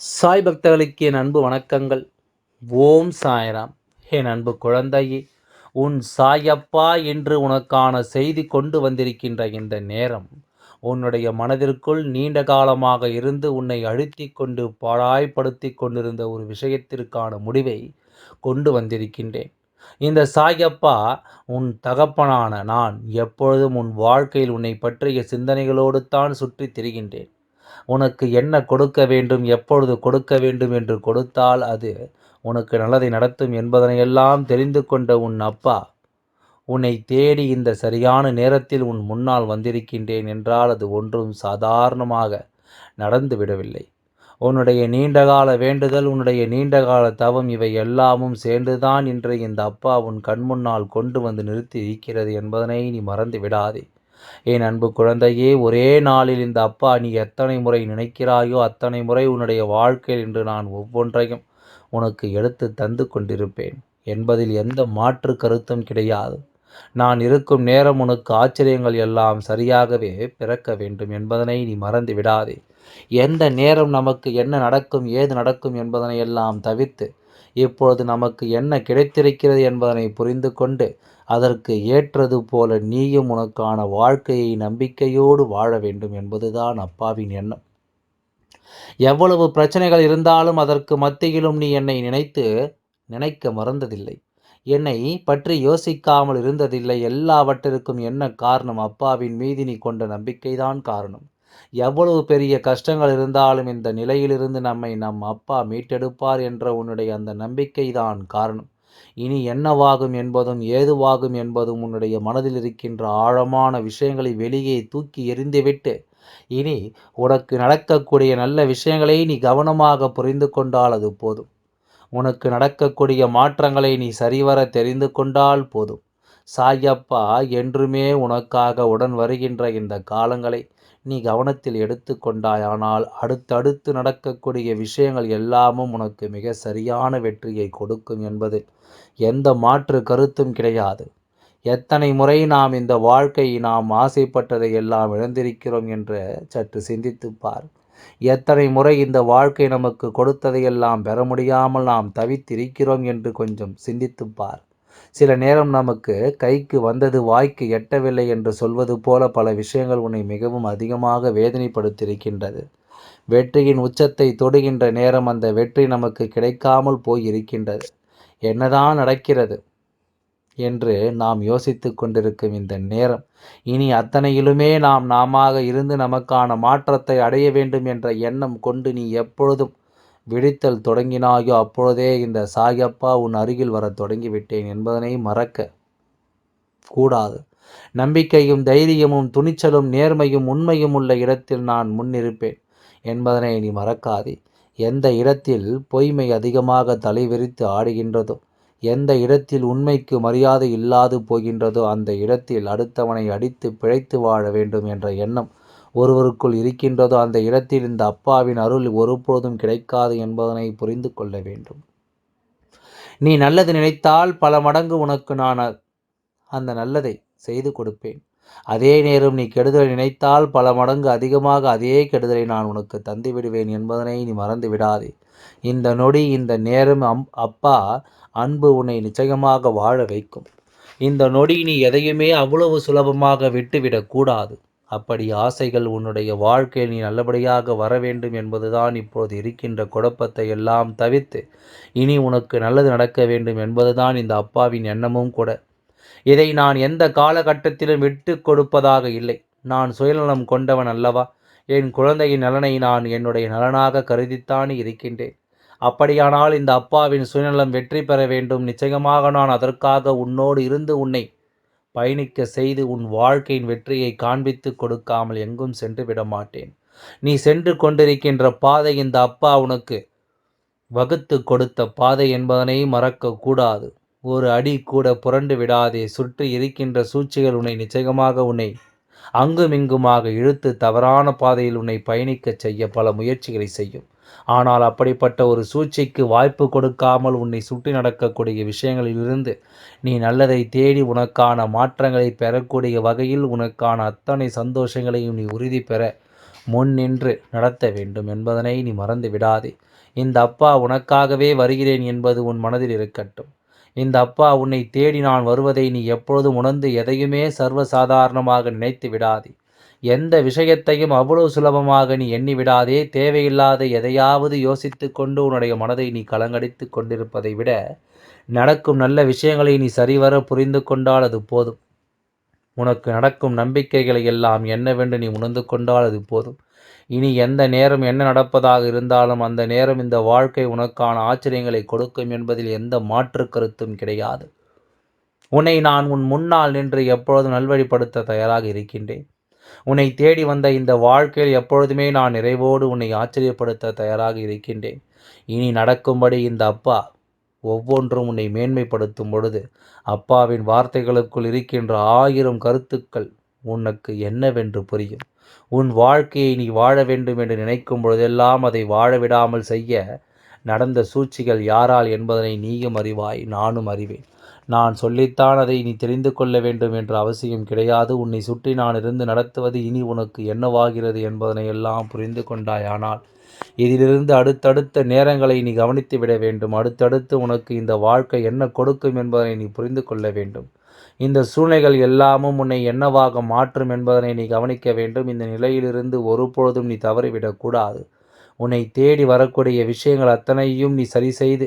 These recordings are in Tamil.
சாய் பக்தர்களுக்கு என் அன்பு வணக்கங்கள். ஓம் சாய்ராம். என் அன்பு குழந்தையே உன் சாயப்பா என்று உனக்கான செய்தி கொண்டு வந்திருக்கின்ற இந்த நேரம் உன்னுடைய மனதிற்குள் நீண்ட காலமாக இருந்து உன்னை அழுத்தி கொண்டு பாழாய்ப்படுத்தி கொண்டிருந்த ஒரு விஷயத்திற்கான முடிவை கொண்டு வந்திருக்கின்றேன். இந்த சாயப்பா உன் தகப்பனான நான் எப்பொழுதும் உன் வாழ்க்கையில் உன்னை பற்றிய சிந்தனைகளோடு தான் சுற்றி திரிகின்றேன். உனக்கு என்ன கொடுக்க வேண்டும் எப்பொழுது கொடுக்க வேண்டும் என்று கொடுத்தால் அது உனக்கு நல்லதை நடத்தும் என்பதனையெல்லாம் தெரிந்து கொண்ட உன் அப்பா உன்னை தேடி இந்த சரியான நேரத்தில் உன் முன்னால் வந்திருக்கின்றேன் என்றால் அது ஒன்றும் சாதாரணமாக நடந்து விடவில்லை. உன்னுடைய நீண்டகால வேண்டுதல் உன்னுடைய நீண்டகால தவம் இவை எல்லாமும் சேர்ந்துதான் இன்று இந்த அப்பா உன் கண்முன்னால் கொண்டு வந்து நிறுத்தி இருக்கிறது என்பதனை நீ மறந்து விடாதே. என் அன்பு குழந்தையே ஒரே நாளில் இந்த அப்பா நீ எத்தனை முறை நினைக்கிறாயோ அத்தனை முறை உன்னுடைய வாழ்க்கையில் இன்று நான் ஒவ்வொன்றையும் உனக்கு எடுத்து தந்து கொண்டிருப்பேன். என்பதில் எந்த மாற்று கருத்தும் கிடையாது. நான் இருக்கும் நேரம் உனக்கு ஆச்சரியங்கள் எல்லாம் சரியாகவே பிறக்க வேண்டும் என்பதனை நீ மறந்து விடாதே. எந்த நேரம் நமக்கு என்ன நடக்கும் ஏது நடக்கும் என்பதனை எல்லாம் தவிர்த்து இப்பொழுது நமக்கு என்ன கிடைத்திருக்கிறது என்பதனை புரிந்து கொண்டு அதற்கு ஏற்றது போல நீயும் உனக்கான வாழ்க்கையை நம்பிக்கையோடு வாழ வேண்டும் என்பதுதான் அப்பாவின் எண்ணம். எவ்வளவு பிரச்சனைகள் இருந்தாலும் அதற்கு மத்தியிலும் நீ என்னை நினைத்து நினைக்க மறந்ததில்லை. என்னை பற்றி யோசிக்காமல் இருந்ததில்லை. எல்லாவற்றிற்கும் என்ன காரணம்? அப்பாவின் மீது நீ கொண்ட நம்பிக்கைதான் காரணம். எவ்வளவு பெரிய கஷ்டங்கள் இருந்தாலும் இந்த நிலையிலிருந்து நம்மை நம் அப்பா மீட்டெடுப்பார் என்ற உன்னுடைய அந்த நம்பிக்கைதான் காரணம். இனி என்னவாகும் என்பதும் ஏதுவாகும் என்பதும் உன்னுடைய மனதில் இருக்கின்ற ஆழமான விஷயங்களை வெளியே தூக்கி எறிந்துவிட்டு இனி உனக்கு நடக்கக்கூடிய நல்ல விஷயங்களை நீ கவனமாக புரிந்து கொண்டால் அது போதும். உனக்கு நடக்கக்கூடிய மாற்றங்களை நீ சரிவர தெரிந்து கொண்டால் போதும். சாயப்பா என்றுமே உனக்காக உடன் வருகின்ற இந்த காலங்களை நீ கவனத்தில் எடுத்து கொண்டாயானால் அடுத்தடுத்து நடக்கக்கூடிய விஷயங்கள் எல்லாமும் உனக்கு மிக சரியான வெற்றியை கொடுக்கும் என்பது எந்த மாற்று கருத்தும் கிடையாது. எத்தனை முறை நாம் இந்த வாழ்க்கை நாம் ஆசைப்பட்டதை எல்லாம் இழந்திருக்கிறோம் என்று சற்று சிந்தித்துப்பார் எத்தனை முறை இந்த வாழ்க்கை நமக்கு கொடுத்ததையெல்லாம் பெற முடியாமல் நாம் தவித்திருக்கிறோம் என்று கொஞ்சம் சிந்தித்துப்பார் சில நேரம் நமக்கு கைக்கு வந்தது வாய்க்கு எட்டவில்லை என்று சொல்வது போல பல விஷயங்கள் உன்னை மிகவும் அதிகமாக வேதனைப்படுத்தியிருக்கின்றது. வெற்றியின் உச்சத்தை தொடுகின்ற நேரம் அந்த வெற்றி நமக்கு கிடைக்காமல் போய் இருக்கின்றது என்னதான் நடக்கிறது என்று நாம் யோசித்து கொண்டிருக்கும் இந்த நேரம். இனி அத்தனையிலுமே நாம் நாம இருந்து நமக்கான மாற்றத்தை அடைய வேண்டும் என்ற எண்ணம் கொண்டு நீ எப்பொழுதும் விழித்தல் தொடங்கினாயோ அப்பொழுதே இந்த சாயப்பா உன் அருகில் வர தொடங்கிவிட்டேன் என்பதனை மறக்க கூடாது. நம்பிக்கையும் தைரியமும் துணிச்சலும் நேர்மையும் உண்மையும் உள்ள இடத்தில் நான் முன்னிருப்பேன் என்பதனை நீ மறக்காதே. எந்த இடத்தில் பொய்மை அதிகமாக தலைவிரித்து ஆடுகின்றதோ எந்த இடத்தில் உண்மைக்கு மரியாதை இல்லாது போகின்றதோ அந்த இடத்தில் அடுத்தவனை அடித்து பிழைத்து வாழ வேண்டும் என்ற எண்ணம் ஒருவருக்குள் இருக்கின்றதோ அந்த இடத்தில் இந்த அப்பாவின் அருள் ஒருபோதும் கிடைக்காது என்பதனை புரிந்து கொள்ள வேண்டும். நீ நல்லது நினைத்தால் பல மடங்கு உனக்கு நான் அந்த நல்லதை செய்து கொடுப்பேன். அதே நேரம் நீ கெடுதலை நினைத்தால் பல மடங்கு அதிகமாக அதே கெடுதலை நான் உனக்கு தந்து விடுவேன் என்பதனை நீ மறந்து விடாதே இந்த நொடி இந்த நேரம் அம் அப்பா அன்பு உன்னை நிச்சயமாக வாழ வைக்கும். இந்த நொடி நீ எதையுமே அவ்வளவு சுலபமாக விட்டுவிடக்கூடாது அப்படி ஆசைகள் உன்னுடைய வாழ்க்கையில் நீ நல்லபடியாக வர வேண்டும் என்பதுதான் இப்போது இருக்கின்ற குழப்பத்தை எல்லாம் தவிர்த்து இனி உனக்கு நல்லது நடக்க வேண்டும் என்பதுதான் இந்த அப்பாவின் எண்ணமும் கூட. இதை நான் எந்த காலகட்டத்திலும் விட்டு கொடுப்பதாக இல்லை. நான் சுயநலம் கொண்டவன் அல்லவா? என் குழந்தையின் நலனை நான் என்னுடைய நலனாக கருதித்தான் இருக்கின்றேன். அப்படியானால் இந்த அப்பாவின் சுயநலம் வெற்றி பெற வேண்டும். நிச்சயமாக நான் அதற்காக உன்னோடு இருந்து உன்னை பயணிக்க செய்து உன் வாழ்க்கையின் வெற்றியை காண்பித்து கொடுக்காமல் எங்கும் சென்று விட மாட்டேன் நீ சென்று கொண்டிருக்கின்ற பாதை இந்த அப்பா உனக்கு வகுத்து கொடுத்த பாதை என்பதனை மறக்க கூடாது. ஒரு அடி கூட புரண்டு விடாதே. சுற்றி இருக்கின்ற சூழ்ச்சிகள் உன்னை நிச்சயமாக உன்னை அங்குமிங்குமாக இழுத்து தவறான பாதையில் உன்னை பயணிக்கச் செய்ய பல முயற்சிகளை செய்யும். ஆனால் அப்படிப்பட்ட ஒரு சூழ்ச்சிக்கு வாய்ப்பு கொடுக்காமல் உன்னை சுற்றி நடக்கக்கூடிய விஷயங்களிலிருந்து நீ நல்லதை தேடி உனக்கான மாற்றங்களை பெறக்கூடிய வகையில் உனக்கான அத்தனை சந்தோஷங்களையும் நீ உறுதி பெற முன் நின்று நடத்த வேண்டும் என்பதனை நீ மறந்து விடாதே. இந்த அப்பா உனக்காகவே வருகிறேன் என்பது உன் மனதில் இருக்கட்டும். இந்த அப்பா உன்னை தேடி நான் வருவதை நீ எப்பொழுதும் உணர்ந்து எதையுமே சர்வசாதாரணமாக நினைத்து விடாதே. எந்த விஷயத்தையும் அவ்வளவு சுலபமாக நீ எண்ணி விடாதே தேவையில்லாத எதையாவது யோசித்து கொண்டு உன்னுடைய மனதை நீ கலங்கடித்து கொண்டிருப்பதை விட நடக்கும் நல்ல விஷயங்களை நீ சரிவர புரிந்து கொண்டால் அது போதும். உனக்கு நடக்கும் நம்பிக்கைகளை எல்லாம் என்னவென்று நீ உணர்ந்து கொண்டால் அது போதும். இனி எந்த நேரம் என்ன நடப்பதாக இருந்தாலும் அந்த நேரம் இந்த வாழ்க்கை உனக்கான ஆச்சரியங்களை கொடுக்கும் என்பதில் எந்த மாற்று கருத்தும் கிடையாது. உன்னை நான் உன் முன்னால் நின்று எப்பொழுதும் நல்வழிப்படுத்த தயாராக இருக்கின்றேன். உன்னை தேடி வந்த இந்த வாழ்க்கையில் எப்பொழுதுமே நான் நிறைவோடு உன்னை ஆச்சரியப்படுத்த தயாராக இருக்கின்றேன். இனி நடக்கும்படி இந்த அப்பா ஒவ்வொன்றும் உன்னை மேன்மைப்படுத்தும் பொழுது அப்பாவின் வார்த்தைகளுக்குள் இருக்கின்ற ஆயிரம் கருத்துக்கள் உனக்கு என்னவென்று புரியும். உன் வாழ்க்கையை நீ வாழ வேண்டும் என்று நினைக்கும் பொழுதெல்லாம் அதை வாழ விடாமல் செய்ய நடந்த சூழ்ச்சிகள் யாரால் என்பதனை நீயும் அறிவாய் நானும் அறிவேன். நான் சொல்லித்தான் அதை நீ தெரிந்து கொள்ள வேண்டும் என்ற அவசியம் கிடையாது. உன்னை சுற்றி நான் இருந்து நடத்துவது இனி உனக்கு என்னவாகிறது என்பதனை எல்லாம் புரிந்து கொண்டாயானால் இதிலிருந்து அடுத்தடுத்த நேரங்களை நீ கவனித்து விட வேண்டும். அடுத்தடுத்து உனக்கு இந்த வாழ்க்கை என்ன கொடுக்கும் என்பதனை நீ புரிந்து கொள்ள வேண்டும். இந்த சூழ்நிலைகள் எல்லாமும் உன்னை என்னவாக மாற்றும் என்பதனை நீ கவனிக்க வேண்டும். இந்த நிலையிலிருந்து ஒருபொழுதும் நீ தவறிவிடக்கூடாது. உன்னை தேடி வரக்கூடிய விஷயங்கள் அத்தனையும் நீ சரி செய்து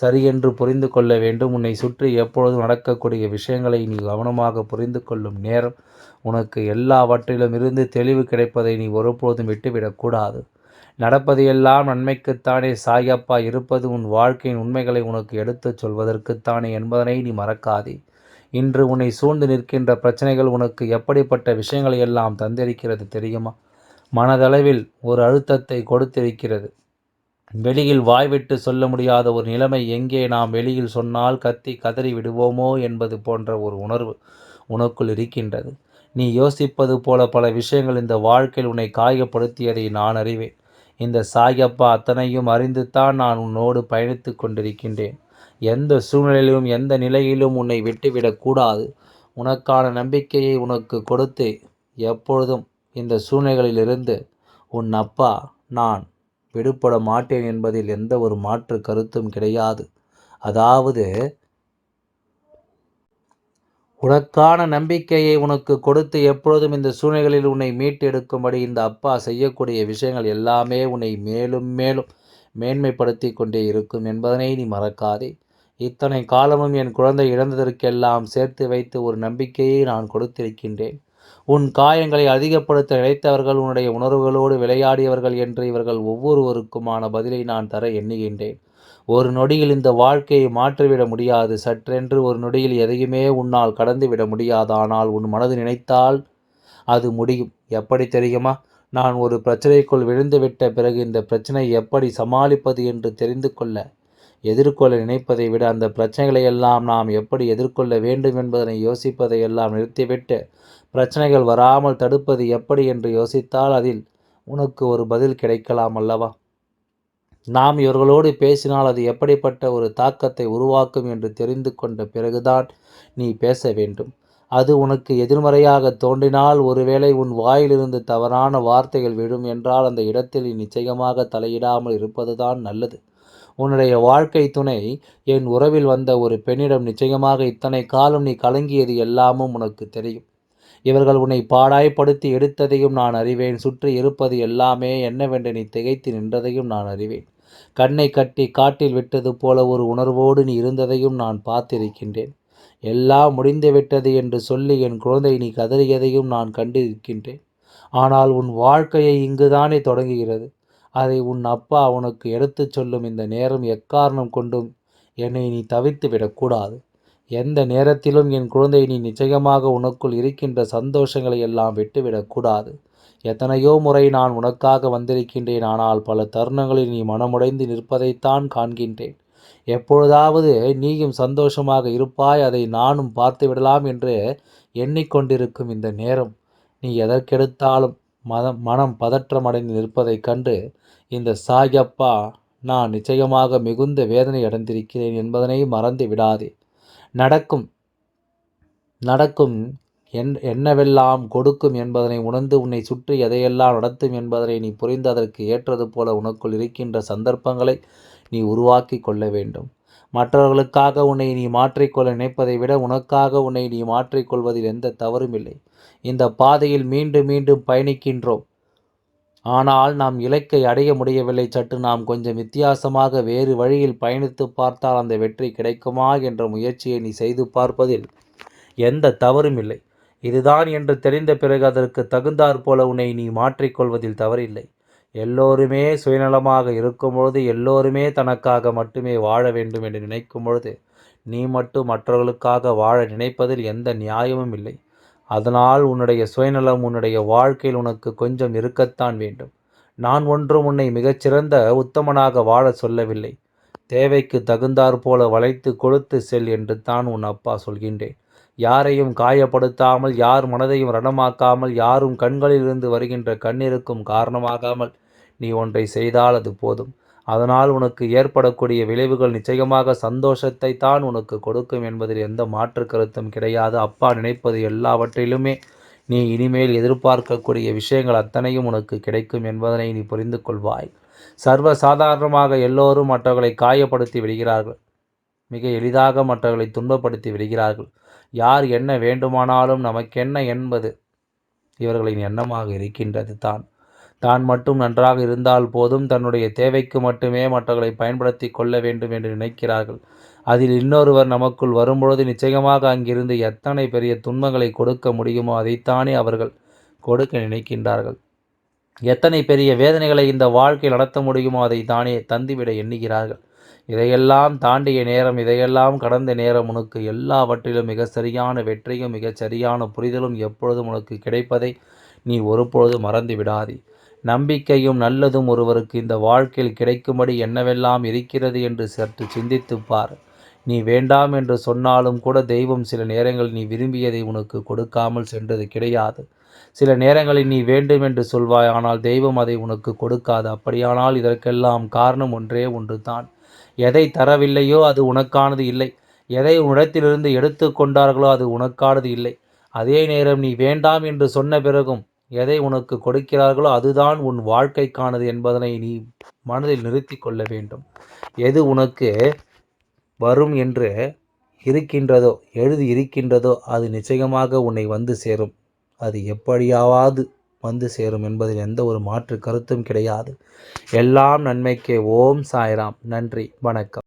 சரி என்று புரிந்து கொள்ள வேண்டும். உன்னை சுற்றி எப்பொழுதும் நடக்கக்கூடிய விஷயங்களை நீ கவனமாக புரிந்து கொள்ளும் நேரம் உனக்கு எல்லாவற்றிலும் இருந்து தெளிவு கிடைப்பதை நீ ஒருபோதும் விட்டுவிடக்கூடாது நடப்பதையெல்லாம் நன்மைக்குத்தானே சாயப்பா. இருப்பது உன் வாழ்க்கையின் உண்மைகளை உனக்கு எடுத்துச் சொல்வதற்குத்தானே என்பதனை நீ மறக்காதே. இன்று உன்னை சூழ்ந்து நிற்கின்ற பிரச்சனைகள் உனக்கு எப்படிப்பட்ட விஷயங்களை எல்லாம் தந்திருக்கிறது தெரியுமா? மனதளவில் ஒரு அழுத்தத்தை கொடுத்திருக்கிறது. வெளியில் வாய்விட்டு சொல்ல முடியாத ஒரு நிலைமை எங்கே நாம் வெளியில் சொன்னால் கத்தி கதறி விடுவோமோ என்பது போன்ற ஒரு உணர்வு உனக்குள் இருக்கின்றது. நீ யோசிப்பது போல பல விஷயங்கள் இந்த வாழ்க்கையில் உன்னை காயப்படுத்தியதை நான் அறிவேன். இந்த சாயப்பா அத்தனையும் அறிந்துத்தான் நான் உன்னோடு பயணித்து கொண்டிருக்கின்றேன். எந்த சூழ்நிலையிலும் எந்த நிலையிலும் உன்னை விட்டுவிடக்கூடாது உனக்கான நம்பிக்கையை உனக்கு கொடுத்து. எப்பொழுதும் இந்த சூழ்நிலைகளிலிருந்து உன் அப்பா நான் விடுபட மாட்டேன் என்பதில் எந்த ஒரு மாற்று கருத்தும் கிடையாது. அதாவது உனக்கான நம்பிக்கையை உனக்கு கொடுத்து எப்பொழுதும் இந்த சூழ்நிலைகளில் உன்னை மீட்டெடுக்கும்படி இந்த அப்பா செய்யக்கூடிய விஷயங்கள் எல்லாமே உன்னை மேலும் மேலும் மேன்மைப்படுத்தி கொண்டே இருக்கும் என்பதனை நீ மறக்காதே. இத்தனை காலமும் என் குழந்தை இழந்ததற்கெல்லாம் சேர்த்து வைத்து ஒரு நம்பிக்கையை நான் கொடுத்திருக்கின்றேன். உன் காயங்களை அதிகப்படுத்த நினைத்தவர்கள் உன்னுடைய உணர்வுகளோடு விளையாடியவர்கள் என்று இவர்கள் ஒவ்வொருவருக்குமான பதிலை நான் தர எண்ணுகின்றேன். ஒரு நொடியில் இந்த வாழ்க்கையை மாற்றிவிட முடியாது. சற்றென்று ஒரு நொடியில் எதையுமே உன்னால் கடந்துவிட முடியாது. ஆனால் உன் மனது நினைத்தால் அது முடியும். எப்படி தெரியுமா? நான் ஒரு பிரச்சனைக்குள் விழுந்துவிட்ட பிறகு இந்த பிரச்சனை எப்படி சமாளிப்பது என்று தெரிந்து கொள்ள எதிர்கொள்ள நினைப்பதை விட அந்த பிரச்சனைகளை எல்லாம் நாம் எப்படி எதிர்கொள்ள வேண்டும் என்பதனை யோசிப்பதை எல்லாம் நிறுத்திவிட்டு பிரச்சனைகள் வராமல் தடுப்பது எப்படி என்று யோசித்தால் அதில் உனக்கு ஒரு பதில் கிடைக்கலாம் அல்லவா? நாம் இவர்களோடு பேசினால் அது எப்படிப்பட்ட ஒரு தாக்கத்தை உருவாக்கும் என்று தெரிந்து கொண்ட பிறகுதான் நீ பேச வேண்டும். அது உனக்கு எதிர்மறையாக தோன்றினால் ஒருவேளை உன் வாயிலிருந்து தவறான வார்த்தைகள் விழும் என்றால் அந்த இடத்தில் நிச்சயமாக தலையிடாமல் இருப்பதுதான் நல்லது. உன்னுடைய வாழ்க்கை துணை என் உறவில் வந்த ஒரு பெண்ணிடம் நிச்சயமாக இத்தனை காலம் நீ கலங்கியது எல்லாமும் உனக்கு தெரியும். இவர்கள் உன்னை பாடாய்ப்படுத்தி எடுத்ததையும் நான் அறிவேன். சுற்றி இருப்பது எல்லாமே என்னவென்று நீ திகைத்து நின்றதையும் நான் அறிவேன். கண்ணை கட்டி காட்டில் விட்டது போல ஒரு உணர்வோடு நீ இருந்ததையும் நான் பார்த்திருக்கின்றேன். எல்லாம் முடிந்துவிட்டது என்று சொல்லி என் குழந்தை நீ கதறியதையும் நான் கண்டிருக்கின்றேன். ஆனால் உன் வாழ்க்கையை இங்குதானே தொடங்குகிறது. அதை உன் அப்பா உனக்கு எடுத்துச் சொல்லும் இந்த நேரம் எக்காரணம் கொண்டும் என்னை நீ தவித்து விடக்கூடாது எந்த நேரத்திலும் என் குழந்தை நீ நிச்சயமாக உனக்குள் இருக்கின்ற சந்தோஷங்களை எல்லாம் விட்டுவிடக்கூடாது எத்தனையோ முறை நான் உனக்காக வந்திருக்கின்றேன் ஆனால் பல தருணங்களில் நீ மனமுடைந்து நிற்பதைத்தான் காண்கின்றேன். எப்பொழுதாவது நீயும் சந்தோஷமாக இருப்பாய் அதை நானும் பார்த்து விடலாம் என்று எண்ணிக்கொண்டிருக்கும் இந்த நேரம். நீ எதற்கெடுத்தாலும் மதம் மனம் பதற்றமடைந்து நிற்பதைக் கண்டு இந்த சாயப்பா நான் நிச்சயமாக மிகுந்த வேதனை அடைந்திருக்கிறேன் என்பதனை மறந்து விடாதே நடக்கும். நடக்கும் என் என்னவெல்லாம் கொடுக்கும் என்பதனை உணர்ந்து உன்னை சுற்றி எதையெல்லாம் நடத்தும் என்பதனை நீ புரிந்து அதற்கு ஏற்றது போல உனக்குள் இருக்கின்ற சந்தர்ப்பங்களை நீ உருவாக்கி கொள்ள வேண்டும். மற்றவர்களுக்காக உன்னை நீ மாற்றிக்கொள்ள நினைப்பதை விட உனக்காக உன்னை நீ மாற்றிக்கொள்வதில் எந்த தவறும் இல்லை. இந்த பாதையில் மீண்டும் மீண்டும் பயணிக்கின்றோம். ஆனால் நாம் இலக்கை அடைய முடியவில்லை. சற்று நாம் கொஞ்சம் வித்தியாசமாக வேறு வழியில் பயணித்து பார்த்தால் அந்த வெற்றி கிடைக்குமா என்ற முயற்சியை நீ செய்து பார்ப்பதில் எந்த தவறும் இல்லை. இதுதான் என்று தெரிந்த பிறகு அதற்கு தகுந்தாற் போல உன்னை நீ மாற்றிக்கொள்வதில் தவறில்லை. எல்லோருமே சுயநலமாக இருக்கும் பொழுது எல்லோருமே தனக்காக மட்டுமே வாழ வேண்டும் என்று நினைக்கும் பொழுது நீ மட்டும் மற்றவர்களுக்காக வாழ நினைப்பதில் எந்த நியாயமும் இல்லை. அதனால் உன்னுடைய சுயநலம் உன்னுடைய வாழ்க்கையில் உனக்கு கொஞ்சம் இருக்கத்தான் வேண்டும். நான் ஒன்றும் உன்னை மிகச்சிறந்த உத்தமனாக வாழ சொல்லவில்லை. தேவைக்கு தகுந்தாற் போல வளைத்து கொளுத்து செல் என்று தான் உன் அப்பா சொல்கின்றேன். யாரையும் காயப்படுத்தாமல் யார் மனதையும் ரணமாக்காமல் யாரும் கண்களிலிருந்து வருகின்ற கண்ணீருக்கும் காரணமாகாமல் நீ ஒன்றை செய்தால் அது போதும். அதனால் உனக்கு ஏற்படக்கூடிய விளைவுகள் நிச்சயமாக சந்தோஷத்தை தான் உனக்கு கொடுக்கும் என்பதில் எந்த மாற்று கருத்தும் கிடையாது. அப்பா நினைப்பது எல்லாவற்றிலுமே நீ இனிமேல் எதிர்பார்க்கக்கூடிய விஷயங்கள் அத்தனையும் உனக்கு கிடைக்கும் என்பதனை நீ புரிந்து கொள்வாய். சர்வ சாதாரணமாக எல்லோரும் மற்றவர்களை காயப்படுத்தி விடுகிறார்கள். மிக எளிதாக மற்றவர்களை துன்பப்படுத்தி விடுகிறார்கள். யார் என்ன வேண்டுமானாலும் நமக்கென்ன என்பது இவர்களின் எண்ணமாக இருக்கின்றது தான். தான் மட்டும் நன்றாக இருந்தால் போதும். தன்னுடைய தேவைக்கு மட்டுமே மற்றவர்களை பயன்படுத்தி கொள்ள வேண்டும் என்று நினைக்கிறார்கள். அதில் இன்னொருவர் நமக்குள் வரும்பொழுது நிச்சயமாக அங்கிருந்து எத்தனை பெரிய துன்பங்களை கொடுக்க முடியுமோ அதைத்தானே அவர்கள் கொடுக்க நினைக்கின்றார்கள். எத்தனை பெரிய வேதனைகளை இந்த வாழ்க்கை நடத்த முடியுமோ அதை தானே தந்துவிட எண்ணுகிறார்கள். இதையெல்லாம் தாண்டிய நேரம் இதையெல்லாம் கடந்த நேரம் உனக்கு எல்லாவற்றிலும் மிக சரியான வெற்றியும் மிகச் சரியான புரிதலும் எப்பொழுதும் உனக்கு கிடைப்பதை நீ ஒருபொழுது மறந்து விடாதே நம்பிக்கையும் நல்லதும் ஒருவருக்கு இந்த வாழ்க்கையில் கிடைக்கும்படி என்னவெல்லாம் இருக்கிறது என்று சற்று சிந்தித்துப் பார். நீ வேண்டாம் என்று சொன்னாலும் கூட தெய்வம் சில நேரங்களில் நீ விரும்பியதை உனக்கு கொடுக்காமல் சென்றது கிடையாது. சில நேரங்களில் நீ வேண்டும் என்று சொல்வாய் ஆனால் தெய்வம் அதை உனக்கு கொடுக்காது. அப்படியானால் இதற்கெல்லாம் காரணம் ஒன்றே ஒன்று தான் எதை தரவில்லையோ அது உனக்கானது இல்லை. எதை உன்னிடத்திலிருந்து எடுத்து கொண்டார்களோ அது உனக்கானது இல்லை. அதே நேரம் நீ வேண்டாம் என்று சொன்ன பிறகும் எதை உனக்கு கொடுக்கிறார்களோ அதுதான் உன் வாழ்க்கைக்கானது என்பதனை நீ மனதில் நிறுத்தி கொள்ள வேண்டும். எது உனக்கு வரும் என்று இருக்கின்றதோ எழுதி இருக்கின்றதோ அது நிச்சயமாக உன்னை வந்து சேரும். அது எப்படியாவது வந்து சேரும் என்பதில் எந்த ஒரு மாற்று கருத்தும் கிடையாது. எல்லாம் நன்மைக்கே. ஓம் சாய்ராம். நன்றி. வணக்கம்.